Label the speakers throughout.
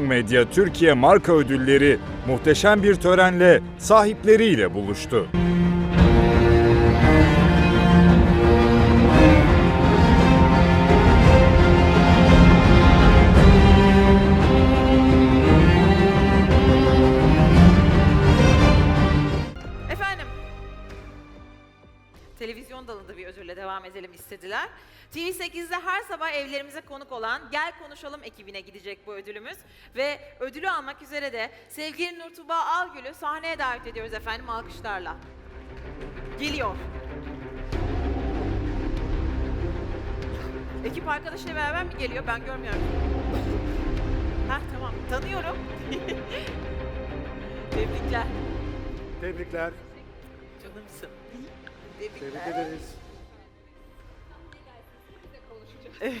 Speaker 1: Medya Türkiye Marka Ödülleri muhteşem bir törenle sahipleriyle buluştu.
Speaker 2: Televizyon dalında bir ödülle devam edelim istediler. TV8'de her sabah evlerimize konuk olan Gel Konuşalım ekibine gidecek bu ödülümüz. Ve ödülü almak üzere de sevgili Nurtuba Algül'ü sahneye davet ediyoruz efendim alkışlarla. Geliyor. Ekip arkadaşıyla beraber mi geliyor? Ben görmüyorum. Heh tamam, tanıyorum. Tebrikler.
Speaker 3: Tebrikler.
Speaker 2: Canımsın.
Speaker 3: Tebrik ederiz.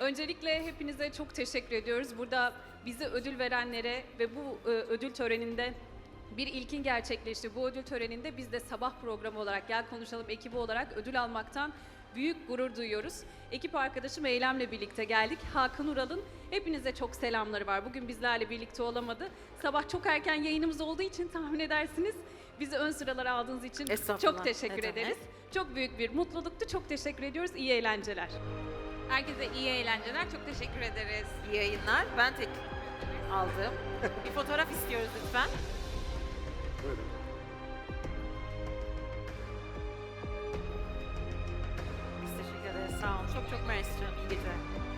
Speaker 4: Öncelikle hepinize çok teşekkür ediyoruz. Burada bize ödül verenlere ve bu e, ödül töreninde bir ilkin gerçekleşti. Bu ödül töreninde biz de sabah programı olarak Gel Konuşalım ekibi olarak ödül almaktan büyük gurur duyuyoruz. Ekip arkadaşım Eylem'le birlikte geldik. Hakan Ural'ın hepinize çok selamları var. Bugün bizlerle birlikte olamadı. Sabah çok erken yayınımız olduğu için tahmin edersiniz. Bizi ön sıralara aldığınız için çok teşekkür
Speaker 2: ne demek.
Speaker 4: ederiz. Çok büyük bir mutluluktu. Çok teşekkür ediyoruz. İyi eğlenceler.
Speaker 5: Herkese iyi eğlenceler. Çok teşekkür ederiz.
Speaker 2: İyi yayınlar. Ben tek aldım. Bir fotoğraf istiyoruz lütfen.
Speaker 3: Buyurun.
Speaker 2: Biz teşekkür ederiz. Sağ olun. Çok çok mersi canım. İyi geceler.